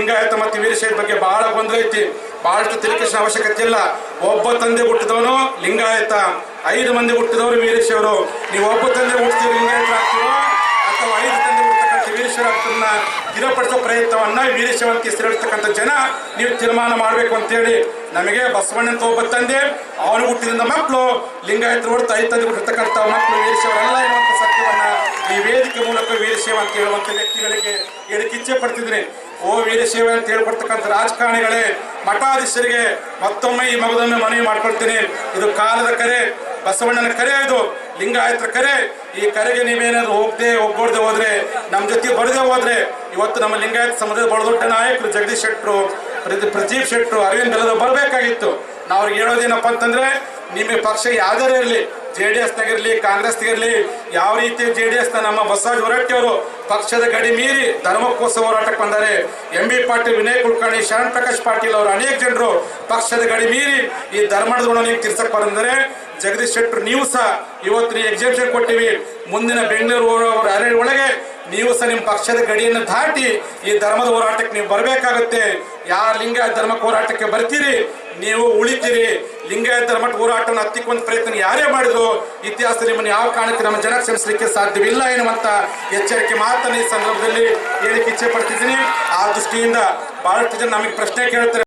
ಲಿಂಗಾಯತ ಮತ್ತು ವೀರಶೈವ ಬಗ್ಗೆ ಬಹಳ ಗೊಂದಲ ಐತಿ. ಬಹಳಷ್ಟು ಅವಶ್ಯಕತೆ ಇಲ್ಲ. ಒಬ್ಬ ತಂದೆ ಹುಟ್ಟಿದವನು ಲಿಂಗಾಯತ, ಐದು ಮಂದಿ ಹುಟ್ಟಿದವರು ವೀರಶೈವರು. ನೀವು ಒಬ್ಬ ತಂದೆ ಹುಟ್ಟಿದವರು ಲಿಂಗಾಯತ ಆಗ್ತೀವೋ ಅಥವಾ ಐದು ತಂದೆ ಹುಟ್ಟತಕ್ಕಂಥ ವೀರಶೈವ ಆಗ್ತದನ್ನ ಸ್ಥಿರಪಡಿಸೋ ಪ್ರಯತ್ನವನ್ನ ವೀರಶೈವಂತಿ ಸ್ಥಿರಪಡಿಸ್ತಕ್ಕಂಥ ಜನ ನೀವು ತೀರ್ಮಾನ ಮಾಡಬೇಕು ಅಂತೇಳಿ ನಮಗೆ ಬಸವಣ್ಣಂತ ಒಬ್ಬ ತಂದೆ, ಅವನು ಹುಟ್ಟಿದ ಮಕ್ಕಳು, ಲಿಂಗಾಯತರು ಹೊರತು ಐದು ತಂದೆ ಹುಟ್ಟಿರ್ತಕ್ಕಂಥ ಮಕ್ಕಳು ವೀರಶೈವರಲ್ಲ ಎನ್ನುವಂಥ ಸತ್ಯವನ್ನ ಈ ವೇದಿಕೆ ಮೂಲಕ ವೀರಶೈವ ಅಂತ ಹೇಳುವಂಥ ವ್ಯಕ್ತಿಗಳಿಗೆ ಹೇಳಕ್ಕೆ ಇಚ್ಛೆ ಪಡ್ತಿದ್ದೀನಿ ಓ ವೀರಶೈವ ಅಂತ ಹೇಳ್ಕೊಡ್ತಕ್ಕಂಥ ರಾಜಕಾರಣಿಗಳೇ, ಮಠಾಧೀಶರಿಗೆ ಮತ್ತೊಮ್ಮೆ ಈ ಮಗದೊಮ್ಮೆ ಮನವಿ ಮಾಡ್ಕೊಳ್ತೀನಿ. ಇದು ಕಾಲದ ಕರೆ, ಬಸವಣ್ಣನ ಕರೆ ಇದು, ಲಿಂಗಾಯತರ ಕರೆ. ಈ ಕರೆಗೆ ನೀವೇನಾದ್ರು ಹೋಗದೆ ಒಗ್ಗೂಡದೆ ಹೋದ್ರೆ ನಮ್ಮ ಜೊತೆ ಬರದೆ ಹೋದ್ರೆ, ಇವತ್ತು ನಮ್ಮ ಲಿಂಗಾಯತ ಸಮಾಜದ ಬಹಳ ದೊಡ್ಡ ನಾಯಕರು ಜಗದೀಶ್ ಶೆಟ್ಟರು ಪ್ರದೀಪ್ ಶೆಟ್ಟರು, ಅರವಿಂದ್ ಬರಬೇಕಾಗಿತ್ತು. ನಾವು ಅವ್ರಿಗೆ ಹೇಳೋದೇನಪ್ಪ ಅಂತಂದ್ರೆ ನಿಮ್ಮ ಪಕ್ಷ ಯಾವ್ದಾರು ಇರಲಿ ಜೆ ಡಿ ಕಾಂಗ್ರೆಸ್ ಕಾಂಗ್ರೆಸ್ನಾಗಿರಲಿ ಯಾವ ರೀತಿ ಜೆ ಡಿ ಎಸ್ನ ನಮ್ಮ ಬಸವರಾಜ್ ಹೊರಟ್ಟಿ ಅವರು ಪಕ್ಷದ ಗಡಿ ಮೀರಿ ಧರ್ಮಕ್ಕೋಸ್ಕರ ಹೋರಾಟಕ್ಕೆ ಬಂದರೆ, ಎಂ ಬಿ ಪಾಟೀಲ್, ವಿನಯ್ ಕುಲಕರ್ಣಿ, ಶರಣ್ ಪ್ರಕಾಶ್ ಪಾಟೀಲ್ ಅವರು ಅನೇಕ ಜನರು ಪಕ್ಷದ ಗಡಿ ಮೀರಿ ಈ ಧರ್ಮದ ಗುಣ ನೀವು ತೀರ್ಸಕ್ ಬಂದರೆ ಜಗದೀಶ್ ಶೆಟ್ಟರ್ ನೀವು ಸಹ ಇವತ್ತು ಎಕ್ಸಿಬಿಷನ್ ಕೊಟ್ಟಿವಿ. ಮುಂದಿನ ಬೆಂಗಳೂರು ಒಳಗೆ ನೀವು ಸಹ ನಿಮ್ಮ ಪಕ್ಷದ ಗಡಿಯನ್ನು ದಾಟಿ ಈ ಧರ್ಮದ ಹೋರಾಟಕ್ಕೆ ನೀವು ಬರಬೇಕಾಗುತ್ತೆ. ಯಾರ ಲಿಂಗಾಯತ ಧರ್ಮ ಹೋರಾಟಕ್ಕೆ ಬರ್ತೀರಿ? ನೀವು ಉಳಿತೀರಿ. ಲಿಂಗಾಯತ ಧರ್ಮದ ಹೋರಾಟವನ್ನು ಹತ್ತಿಕೊಂಡ ಪ್ರಯತ್ನ ಯಾರೇ ಮಾಡಿದ್ರು ಇತಿಹಾಸ ನಿಮ್ಮನ್ನು ಯಾವ ಕಾರಣಕ್ಕೆ ನಮ್ಮ ಜನ ಕ್ಷಮಿಸಲಿಕ್ಕೆ ಸಾಧ್ಯವಿಲ್ಲ ಎನ್ನುವಂತ ಎಚ್ಚರಿಕೆ ಮಾತನ್ನು ಈ ಸಂದರ್ಭದಲ್ಲಿ ಹೇಳಿಕೆ ಇಚ್ಛೆ ಪಡ್ತಿದ್ದೀನಿ ಆ ದೃಷ್ಟಿಯಿಂದ ಬಹಳಷ್ಟು ಜನ ನಮಗೆ ಪ್ರಶ್ನೆ ಕೇಳ್ತಾರೆ